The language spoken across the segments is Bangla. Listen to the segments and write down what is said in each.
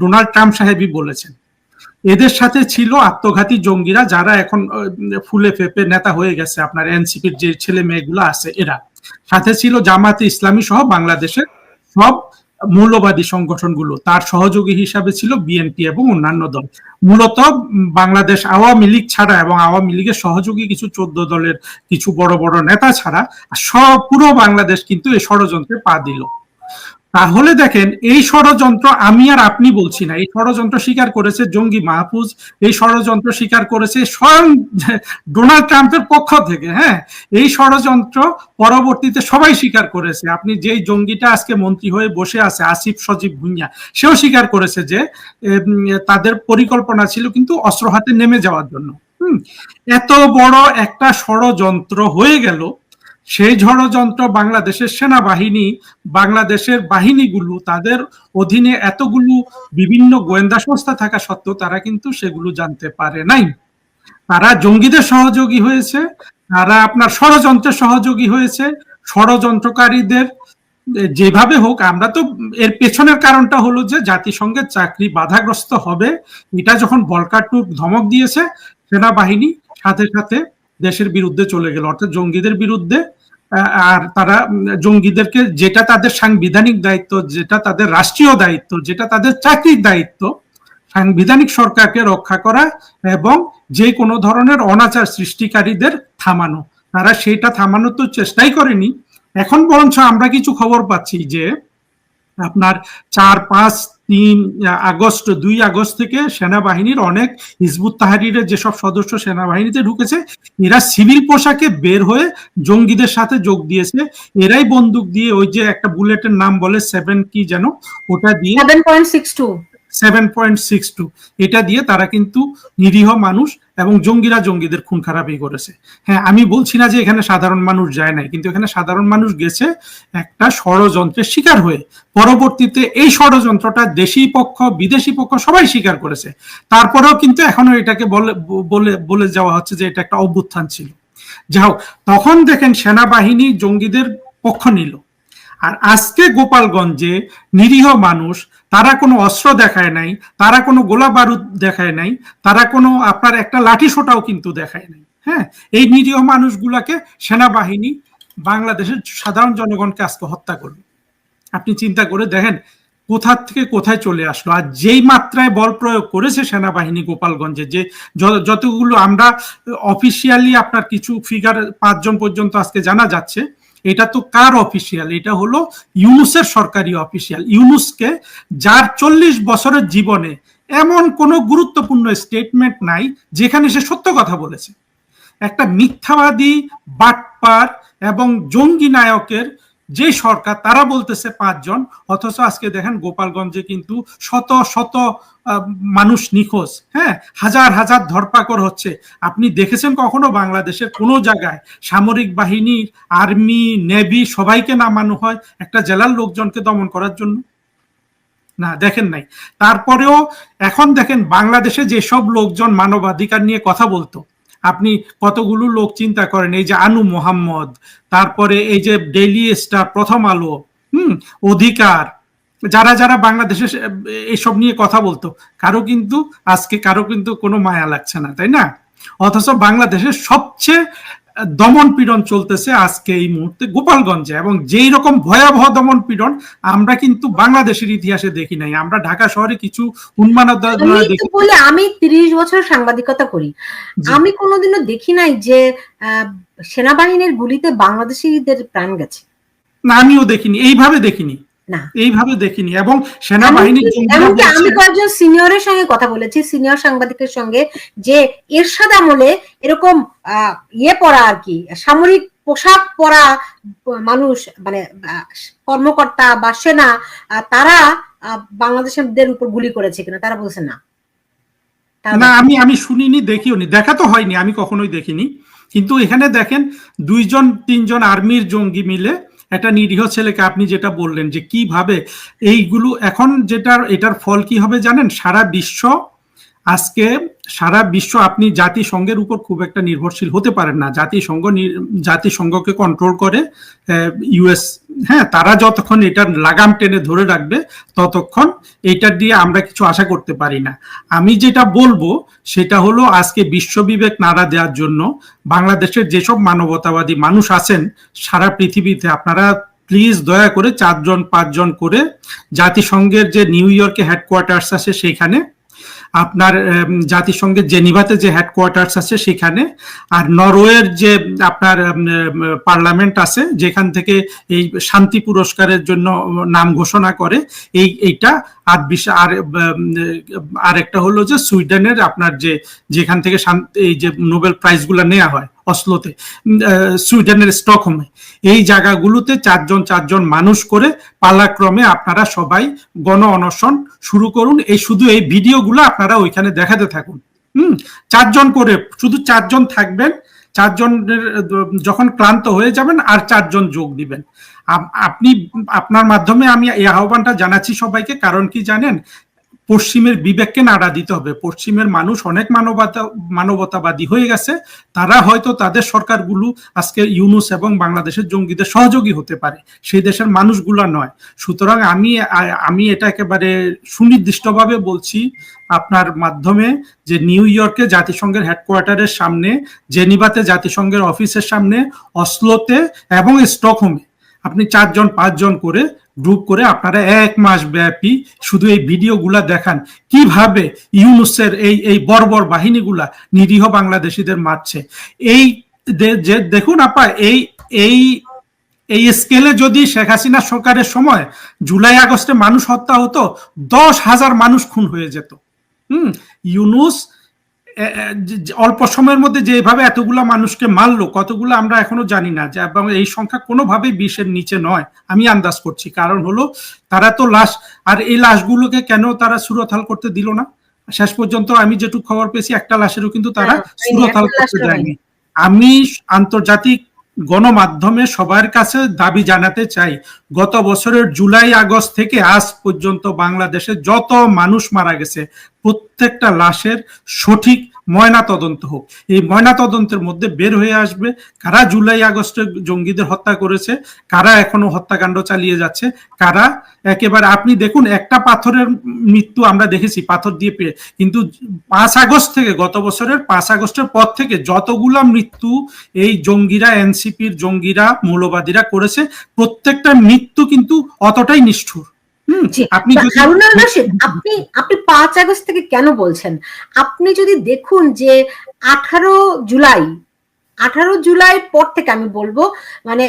ডোনাল্ড ট্রাম্প সাহেবই বলেছেন। এদের সাথে ছিল আত্মঘাতী জঙ্গিরা যারা এখন ফুলে ফেপে নেতা হয়ে গেছে, আপনার এনসিপির যে ছেলে মেয়েগুলো আছে এরা। সাথে ছিল জামাতে ইসলামী সহ বাংলাদেশের সব মৌলবাদী সংগঠনগুলো। তার সহযোগী হিসাবে ছিল বিএনপি এবং অন্যান্য দল। মূলত বাংলাদেশ আওয়ামী লীগ ছাড়া এবং আওয়ামী লীগের সহযোগী কিছু চোদ্দ দলের কিছু বড় বড় নেতা ছাড়া সব পুরো বাংলাদেশ কিন্তু এই ষড়যন্ত্রে পা দিল। তাহলে দেখেন, এই ষড়যন্ত্র আমি আর আপনি বলছি না। এই ষড়যন্ত্র স্বীকার করেছে জঙ্গি মাহফুজ, এই ষড়যন্ত্র স্বীকার করেছে স্বয়ং ডোনাল্ড ট্রাম্পের পক্ষ থেকে হ্যাঁ? এই ষড়যন্ত্র পরবর্তীতে সবাই স্বীকার করেছে। আপনি যেই জঙ্গিটা আজকে মন্ত্রী হয়ে বসে আছে, আসিফ সজীব ভুঁইয়া, সেও স্বীকার করেছে যে তাদের পরিকল্পনা ছিল কিন্তু অস্ত্র হাতে নেমে যাওয়ার জন্য। হুম? এত বড় একটা ষড়যন্ত্র হয়ে গেল সেই ঝড়যন্ত্র বাংলাদেশের সেনাবাহিনী, বাংলাদেশের বাহিনীগুলো, তাদের অধীনে এতগুলো বিভিন্ন গোয়েন্দা সংস্থা থাকা সত্ত্বেও তারা কিন্তু সেগুলো জানতে পারে নাই। তারা জঙ্গিদের সহযোগী হয়েছে, তারা আপনার ষড়যন্ত্রের সহযোগী হয়েছে, ষড়যন্ত্রকারীদের যেভাবে হোক, আমরা তো এর পেছনের কারণটা হলো যে জাতিসংঘের চাকরি বাধাগ্রস্ত হবে, এটা যখন বলকার টুক ধমক দিয়েছে, সেনাবাহিনী সাথে সাথে দেশের বিরুদ্ধে চলে গেল। অর্থাৎ জঙ্গিদের বিরুদ্ধে আর তারা জঙ্গিদেরকে যেটা তাদের সাংবিধানিক দায়িত্ব, যেটা তাদের রাষ্ট্রীয় দায়িত্ব, যেটা তাদের চাকরির দায়িত্ব, সাংবিধানিক সরকারকে রক্ষা করা এবং যে কোনো ধরনের অনাচার সৃষ্টিকারীদের থামানো। তারা সেটা থামানোর তো চেষ্টাই করেনি। এখন বরঞ্চ আমরা কিছু খবর পাচ্ছি যে আপনার চার, পাঁচ, তিন আগস্ট, দুই আগস্ট থেকে সেনাবাহিনীর অনেক হিজবুত তাহারিরের যেসব সদস্য সেনাবাহিনীতে ঢুকেছে, এরা সিভিল পোশাকে বের হয়ে জঙ্গিদের সাথে যোগ দিয়েছে। এরাই বন্দুক দিয়ে ওই যে একটা বুলেটের নাম বলে সেভেন কি যেন, ওটা দিয়ে seven point six two. Seven point six two এটা দিয়ে তারা কিন্তু নিরীহ মানুষ এবং জঙ্গিরা জঙ্গিদের খুন খারাপই করেছে। হ্যাঁ আমি বলছি না যে এখানে সাধারণ মানুষ যায় নাই, কিন্তু এখানে সাধারণ মানুষ গেছে একটা ষড়যন্ত্রের শিকার হয়ে। পরবর্তীতে এই ষড়যন্ত্রটা দেশি পক্ষ, বিদেশি পক্ষ সবাই স্বীকার করেছে। তারপরেও কিন্তু এখনও এটাকে বলে বলে যাওয়া হচ্ছে যে এটা একটা অভ্যুত্থান ছিল। যাই হোক, তখন দেখেন সেনাবাহিনী জঙ্গিদের পক্ষ নিল। আর আজকে গোপালগঞ্জে নিরীহ মানুষ, তারা কোনো অস্ত্র দেখায় নাই, তারা কোনো গোলা বারুদ দেখায় নাই, তারা কোনো আপনার একটা লাঠি সোটাও কিন্তু দেখায় নাই হ্যাঁ? এই নিরীহ মানুষগুলাকে সেনাবাহিনী বাংলাদেশের সাধারণ জনগণকে আজকে হত্যা করবে আপনি চিন্তা করে দেখেন কোথা থেকে কোথায় চলে আসলো, আর যেই মাত্রায় বল প্রয়োগ করেছে সেনাবাহিনী গোপালগঞ্জে, যে য- যতগুলো আমরা অফিসিয়ালি আপনার কিছু ফিগার পাঁচজন পর্যন্ত আজকে জানা যাচ্ছে এটা তো কার অফিসিয়াল? এটা হলো ইউনুসের সরকারি অফিসিয়াল। ইউনুসকে যার চল্লিশ বছরের জীবনে এমন কোনো গুরুত্বপূর্ণ স্টেটমেন্ট নাই যেখানে সে সত্য কথা বলেছে। একটা মিথ্যাবাদী, বাটপার এবং জঙ্গি নায়কের যে সরকার, তারা বলতেছে পাঁচজন, অথচ আজকে দেখেন গোপালগঞ্জে কিন্তু শত শত মানুষ নিখোঁজ হ্যাঁ? হাজার হাজার ধরপাকড় হচ্ছে। আপনি দেখেছেন কখনো বাংলাদেশের কোনো জায়গায় সামরিক বাহিনী আর্মি, নেভি সবাইকে নামানো হয় একটা জেলার লোকজনকে দমন করার জন্য? না, দেখেন নাই। তারপরেও এখন দেখেন বাংলাদেশে যেসব লোকজন মানবাধিকার নিয়ে কথা বলতো আপনি কতগুলো লোক চিন্তা করেন? এই যে আনু মোহাম্মদ, তারপরে এই যে ডেইলি স্টার, প্রথম আলো, হুম, অধিকার, যারা যারা বাংলাদেশে এসব নিয়ে কথা বলতো, কারও কিন্তু আজকে কারও কিন্তু কোনো মায়া লাগছে না, তাই না? অথচ বাংলাদেশের সবচেয়ে দমন পীড়ন চলতেছে আজকে এই মুহূর্তে গোপালগঞ্জে। এবং যেই রকম ভয়াবহ দমন পীড়ন আমরা কিন্তু বাংলাদেশের ইতিহাসে দেখি নাই। আমরা ঢাকা শহরে কিছু দেখি বলে আমি তিরিশ বছর সাংবাদিকতা করি। আমি কোনোদিনও দেখি নাই যে সেনাবাহিনীর গুলিতে বাংলাদেশিদের প্রাণ গেছে। না আমিও দেখিনি। এইভাবে দেখিনি। এইভাবে দেখিনি। এবং সেনাবাহিনীর এমনকি- আমি কয়েকজন সিনিয়রের সঙ্গে কথা বলেছি সিনিয়র সাংবাদিকের সঙ্গে যে এরশাদ আমলে এরকম ইয়ে পরা আর কি সামরিক পোশাক পরা মানুষ মানে কর্মকর্তা বা সেনা তারা বাংলাদেশের উপর গুলি করেছে কিনা তারা বলছে না। না আমি আমি শুনিনি দেখিওনি দেখা তো হয়নি আমি কখনোই দেখিনি। কিন্তু এখানে দেখেন দুইজন তিনজন আর্মির জঙ্গি মিলে একটা নিরীহ ছেলেকে আপনি যেটা বললেন যে কীভাবে এইগুলো এখন যেটার, এটার ফল কি হবে জানেন? সারা বিশ্ব আজকে সারা বিশ্ব আপনি জাতিসংঘের উপর খুব একটা নির্ভরশীল হতে পারেন না। জাতিসংঘ জাতিসংঘকে কন্ট্রোল করে ইউএস হ্যাঁ তারা যতক্ষণ এটা লাগাম টেনে ধরে রাখবে, ততক্ষণ এটা দিয়ে আমরা কিছু আশা করতে পারি না। আমি যেটা বলব, সেটা হলো আজকে বিশ্ব বিশ্ববিবেক নাড়া দেওয়ার জন্য বাংলাদেশের যেসব মানবতাবাদী মানুষ আছেন, সারা পৃথিবীতে আপনারা প্লিজ দয়া করে চারজন, পাঁচজন করে জাতিসংঘের যে নিউ ইয়র্কে হেডকোয়ার্টার্স আছে, সেখানে আপনার জাতিসংঘের জেনিভাতে যে হেডকোয়ার্টার্স আছে সেখানে, আর নরওয়ের যে আপনার পার্লামেন্ট আছে, যেখান থেকে এই শান্তি পুরস্কারের জন্য নাম ঘোষণা করে, এই, এইটা আর বিশ- আর উম, আর একটা হলো যে সুইডেনের আপনার যে যেখান থেকে এই যে নোবেল প্রাইজগুলো নেওয়া হয় অসলোতে সুইডেনের স্টকহোমে। এই জায়গাগুলোতে চারজন চারজন মানুষ করে পালাক্রমে আপনারা সবাই গণ অনশন শুরু করুন। এই শুধু এই ভিডিওগুলো আপনারা ওইখানে দেখাতে থাকুন। হুম চারজন করে শুধু চারজন থাকবেন চারজনের যখন ক্লান্ত হয়ে যাবেন আর চারজন যোগ দিবেন। আপনি, আপনার মাধ্যমে আমি এই আহ্বানটা জানাচ্ছি সবাইকে, কারণ কি জানেন, পশ্চিমের বিবেককে নাড়া দিতে হবে। পশ্চিমের মানুষ অনেক মানবতা, মানবতাবাদী হয়ে গেছে। তারা হয়তো তাদের সরকারগুলো আজকে ইউনুস এবং বাংলাদেশের জঙ্গিদের সহযোগী হতে পারে। সেই দেশের মানুষগুলো নয়। সুতরাং আমি আমি এটা একেবারে সুনির্দিষ্টভাবে বলছি আপনার মাধ্যমে যে নিউ ইয়র্কে জাতিসংঘের হেডকোয়ার্টারের সামনে, জেনিভাতে জাতিসংঘের অফিসের সামনে, অসলোতে এবং স্টকহোমে আপনি চারজন, পাঁচজন করে গ্রুপ করে আপনারা এক মাস ব্যাপী শুধু এই ভিডিওগুলা দেখান। কীভাবে ইউনুসের এই এই বর্বর বাহিনীগুলা নিরীহ বাংলাদেশিদের মারছে। এই যে, দেখুন আপা, এই এই এই স্কেলে যদি শেখ হাসিনা সরকারের সময় জুলাই আগস্টে মানুষ হত্যা হতো, দশ হাজার মানুষ খুন হয়ে যেত। হুম, ইউনুস অল্প সময়ের মধ্যে যেভাবে এতগুলা মানুষকে মারলো কতগুলো আমরা এখনও জানি না যে এবং এই সংখ্যা কোনোভাবেই বিশের নিচে নয় আমি আন্দাজ করছি। কারণ হলো তারা তো লাশ আর এই লাশগুলোকে কেন তারা সুরথাল করতে দিল না? শেষ পর্যন্ত আমি যেটুকু খবর পেয়েছি একটা লাশেরও কিন্তু তারা হ্যাঁ, সুরথাল করতে দেয়নি। আমি আন্তর্জাতিক গণমাধ্যমে সবার কাছে দাবি জানাতে চাই, গত বছরের জুলাই আগস্ট থেকে আজ পর্যন্ত বাংলাদেশে যত মানুষ মারা গেছে, প্রত্যেকটা লাশের সঠিক ময়না তদন্ত হোক। এই ময়না তদন্তের মধ্যে বের হয়ে আসবে কারা জুলাই আগস্টে জঙ্গিদের হত্যা করেছে, কারা এখনও হত্যাকাণ্ড চালিয়ে যাচ্ছে, কারা একেবারে আপনি দেখুন একটা পাথরের মৃত্যু আমরা দেখেছি, পাথর দিয়ে পেয়ে। কিন্তু পাঁচ আগস্ট থেকে, গত বছরের পাঁচ আগস্টের পর থেকে যতগুলা মৃত্যু এই জঙ্গিরা, এনসিপির জঙ্গিরা, মৌলবাদীরা করেছে, প্রত্যেকটা মৃত্যু কিন্তু অতটাই নিষ্ঠুর। আপনি আপনি আপনি পাঁচ আগস্ট থেকে কেন বলছেন? আপনি যদি দেখুন যে আঠারো জুলাই আঠারো জুলাই পর থেকে আমি বলব মানে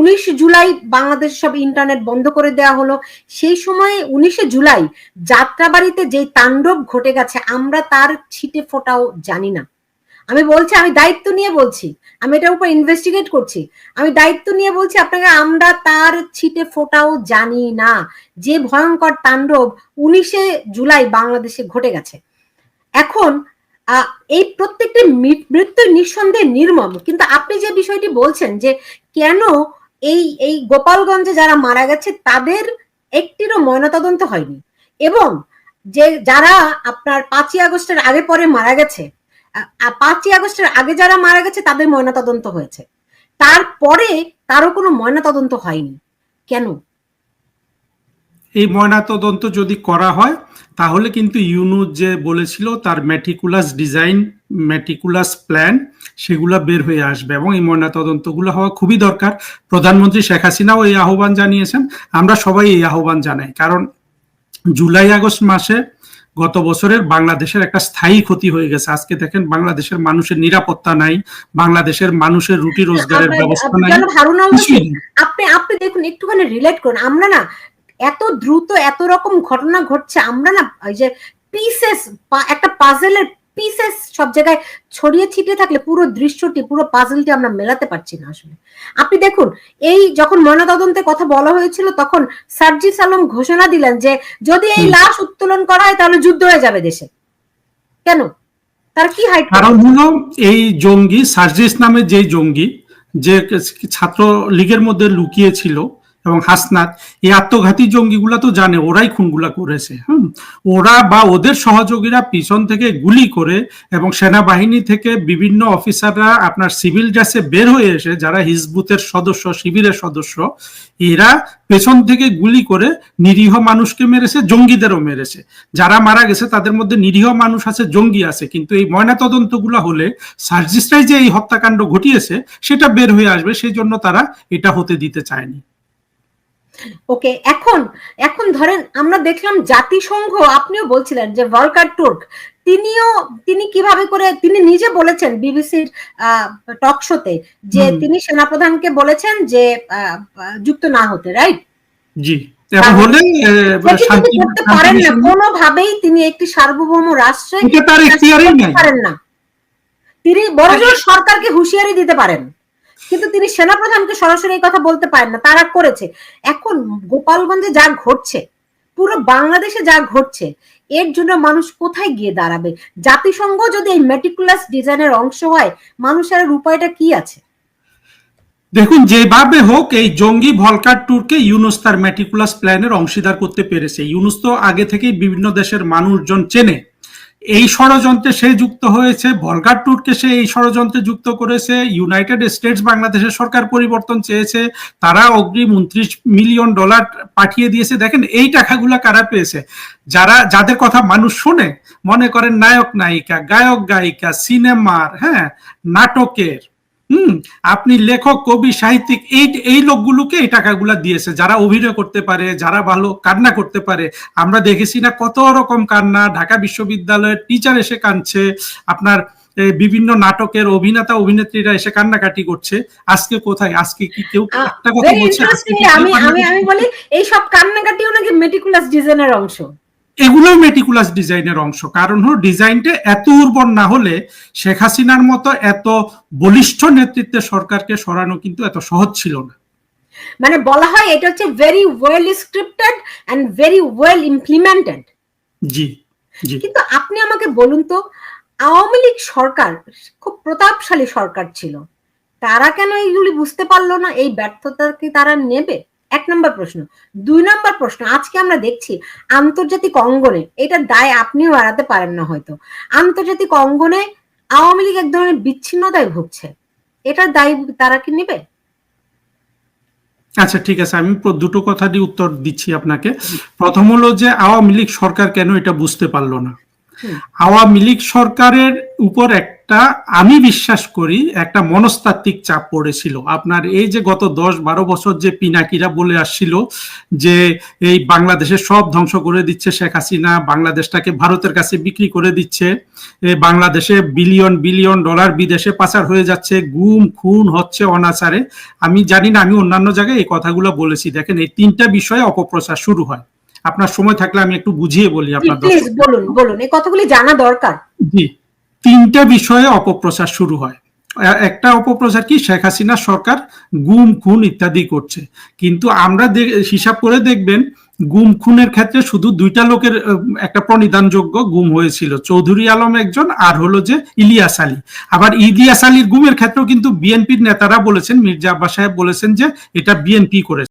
উনিশ জুলাই বাংলাদেশ সব ইন্টারনেট বন্ধ করে দেওয়া হলো। সেই সময় উনিশে জুলাই যাত্রাবাড়িতে যে তাণ্ডব ঘটে গেছে আমরা তার ছিটে ফোটাও জানি না। আমি বলছি, আমি দায়িত্ব নিয়ে বলছি। আমি এটার উপর ইনভেস্টিগেট করছি। আমি দায়িত্ব নিয়ে বলছি, আপনাকে আমরা তার ছিটে ফোটাও জানি না। যে ভয়ঙ্কর তাণ্ডব উনিশে জুলাই বাংলাদেশে ঘটে গেছে। এখন এই প্রত্যেকটি মৃত্যু নিঃসন্দেহে নির্মম। কিন্তু আপনি যে বিষয়টি বলছেন যে কেন এই এই গোপালগঞ্জে যারা মারা গেছে, তাদের একটিরও ময়নাতদন্ত হয়নি। এবং যে যারা আপনার পাঁচই আগস্টের আগে পরে মারা গেছে পাঁচই আগস্টের আগে যারা মারা গেছে, তাদের ময়নাতদন্ত হয়েছে। তারপরে তারও কোনো ময়নাতদন্ত হয়নি। কেন? এই ময়নাতদন্ত যদি করা হয়, তাহলে কিন্তু ইউনুস যে বলেছিল, তার ম্যাটিকুলাস ডিজাইন ম্যাটিকুলাস প্ল্যান সেগুলা বের হয়ে আসবে এবং এই ময়নাতদন্তগুলো হওয়া খুবই দরকার। প্রধানমন্ত্রী শেখ হাসিনাও এই আহ্বান জানিয়েছেন। আমরা সবাই এই আহ্বান জানাই। কারণ জুলাই আগস্ট মাসে গত বছরের বাংলাদেশের একটা স্থায়ী ক্ষতি হয়ে গেছে। আজকে দেখেন বাংলাদেশের মানুষের নিরাপত্তা নাই বাংলাদেশের মানুষের রুটি রোজগারের ব্যবস্থা নাই। আপনি আপনি দেখুন একটুখানি রিলেট করুন। আমরা না এত দ্রুত এত রকম ঘটনা ঘটছে আমরা না ওই যে পিসেস একটা পাজেলের পিসেস সব জায়গায় ছড়িয়ে ছিটিয়ে থাকলে পুরো দৃশ্যটি পুরো পাজেলটি আমরা মেলাতে পারছি না আসলে। আপনি দেখুন এই যখন ময়নাতদন্তের কথা বলা হয়েছিল তখন সার্জিস আলম ঘোষণা দিলেন যে যদি এই লাশ উত্তোলন করা হয় তাহলে যুদ্ধ হয়ে যাবে দেশে। কেন? তার কি হাইট কারণ হলো এই জঙ্গি সার্জিস নামে যে জঙ্গি যে ছাত্র লীগের মধ্যে লুকিয়ে ছিল এবং হাসনাত, এই আত্মঘাতী জঙ্গিগুলা তো জানে, ওরাই খুনগুলা করেছে, হুম? ওরা বা ওদের সহযোগীরা পিছন থেকে গুলি করে এবং সেনাবাহিনী থেকে বিভিন্ন অফিসাররা আপনার সিভিল ড্রেসে বের হয়ে এসে, যারা হিজবুতের সদস্য, শিবিরের সদস্য, এরা পেছন থেকে গুলি করে নিরীহ মানুষকে মেরেছে, জঙ্গিদেরও মেরেছে। যারা মারা গেছে, তাদের মধ্যে নিরীহ মানুষ আছে, জঙ্গি আছে, কিন্তু এই ময়নাতদন্তগুলো হলে সার্জিস্ট্রাই যে এই হত্যাকাণ্ড ঘটিয়েছে, সেটা বের হয়ে আসবে সেই জন্য তারা এটা হতে দিতে চায়নি। ওকে এখন এখন ধরেন আমরা দেখলাম জাতিসংঘ আপনিও বলছিলেন যে ভলকার তুর্ক তিনিও তিনি কীভাবে করে তিনি নিজে বলেছেন বিবিসির টক শোতে যে তিনি সেনাপ্রধানকে বলেছেন যে যুক্ত না হতে রাইট জি শান্তি করতে পারেন না কোনোভাবেই তিনি একটি সার্বভৌম রাষ্ট্রে পারেন না। তিনি বড়জোর সরকারকে হুঁশিয়ারি দিতে পারেন। কিন্তু তিনি সেনাপ্রধানকে সরাসরি এই কথা বলতে পারেন না, তারা করেছে। এখন গোপালগঞ্জে যা ঘটছে, পুরো বাংলাদেশে যা ঘটছে, এর জন্য মানুষ কোথায় গিয়ে দাঁড়াবে? জাতিসংঘ যদি এই মেটিকুলাস ডিজাইনের অংশ হয়, মানুষের উপায়টা কি আছে? দেখুন, যেভাবে হোক, এই জঙ্গি ভলকার ট্যুরকে ইউনুস তার ম্যাটিকুলাস প্ল্যানের অংশীদার করতে পেরেছে। ইউনুস তো আগে থেকেই বিভিন্ন দেশের মানুষজন চেনে। এই ষড়যন্ত্রে সে যুক্ত হয়েছে বলগার টুটকে সে এই ষড়যন্ত্রে যুক্ত করেছে ইউনাইটেড স্টেটস বাংলাদেশের সরকার পরিবর্তন চেয়েছে, তারা অগ্রিম উনত্রিশ মিলিয়ন ডলার পাঠিয়ে দিয়েছে। দেখেন, এই টাকাগুলো কারা পেয়েছে? যারা, যাদের কথা মানুষ শোনে, মনে করেন নায়ক নায়িকা, গায়ক গায়িকা, সিনেমার হ্যাঁ নাটকের। হুম আপনি লেখক কবি সাহিত্যিক এই এই লোকগুলোকে এই টাকাগুলা দিয়েছে। যারা অভিনয় করতে পারে যারা ভালো কান্না করতে পারে আমরা দেখেছি না কত রকম কান্না। ঢাকা বিশ্ববিদ্যালয়ের টিচার এসে কাঁদছে আপনার বিভিন্ন নাটকের অভিনেতা অভিনেত্রীরা এসে কান্নাকাটি করছে। আজকে কোথায়? আজকে কি কেউ একটা কথা বলছে? আমি আমি বলি এই সব কান্নাকাটিও নাকি মেটিকুলাস ডিজাইনের অংশ। এগুলো মেটিকুলাস ডিজাইনের অংশ। কারণ হলো ডিজাইনটা এত উর্বর না হলে শেখ হাসিনার মতো এত বলিষ্ঠ নেতৃত্বে সরকারকে সরানো কিন্তু এত সহজ ছিল না। মানে বলা হয় এটা হচ্ছে very well scripted and very well implemented জি জি। কিন্তু আপনি আমাকে বলুন তো আওয়ামী লীগ সরকার খুব প্রতাপশালী সরকার ছিল। তারা কেন এইগুলি বুঝতে পারল না? এই ব্যর্থতা কি তারা নেবে? এক নম্বর প্রশ্ন। দুই নম্বর প্রশ্ন আজকে আমরা দেখছি আন্তর্জাতিক অঙ্গনে এটার দায় আপনিও এড়াতে পারেন না হয়তো। আন্তর্জাতিক অঙ্গনে আওয়ামী লীগ এক ধরনের বিচ্ছিন্নতায় ভুগছে। এটার দায় তারা কি নেবে? আচ্ছা ঠিক আছে আমি দুটো কথা দিয়ে উত্তর দিচ্ছি আপনাকে। প্রথম হলো যে আওয়ামী লীগ সরকার কেন এটা বুঝতে পারল না? আওয়ামী লীগ সরকারের উপর একটা আমি বিশ্বাস করি একটা মনস্তাত্ত্বিক চাপ পড়েছিল। আপনার এই যে গত দশ বারো বছর যে পিনাকিরা বলে আসছিল যে এই বাংলাদেশের সব ধ্বংস করে দিচ্ছে শেখ হাসিনা বাংলাদেশটাকে ভারতের কাছে বিক্রি করে দিচ্ছে বাংলাদেশে বিলিয়ন বিলিয়ন ডলার বিদেশে পাচার হয়ে যাচ্ছে গুম খুন হচ্ছে অনাচারে। আমি জানি না আমি অন্যান্য জায়গায় এই কথাগুলো বলেছি। দেখেন এই তিনটা বিষয়ে অপপ্রচার শুরু হয়। আপনার সময় থাকলে আমি একটু বুঝিয়ে বলি আপনার বলুন বলুন এই কথাগুলি জানা দরকার। জি। তিনটা বিষয়ে অপপ্রচার শুরু হয়। একটা অপপ্রচার কি? শেখ হাসিনা সরকার গুম, খুন ইত্যাদি করছে। কিন্তু আমরা হিসাব করে দেখবেন, গুম, খুনের ক্ষেত্রে শুধু দুইটা লোকের একটা প্রণিধানযোগ্য গুম হয়েছিল। চৌধুরী আলম একজন, আর হলো যে ইলিয়াস আলী। আবার ইলিয়াস আলীর গুমের ক্ষেত্রেও কিন্তু বিএনপির নেতারা বলেছেন, মির্জা আব্বাস সাহেব বলেছেন যে এটা বিএনপি করেছে।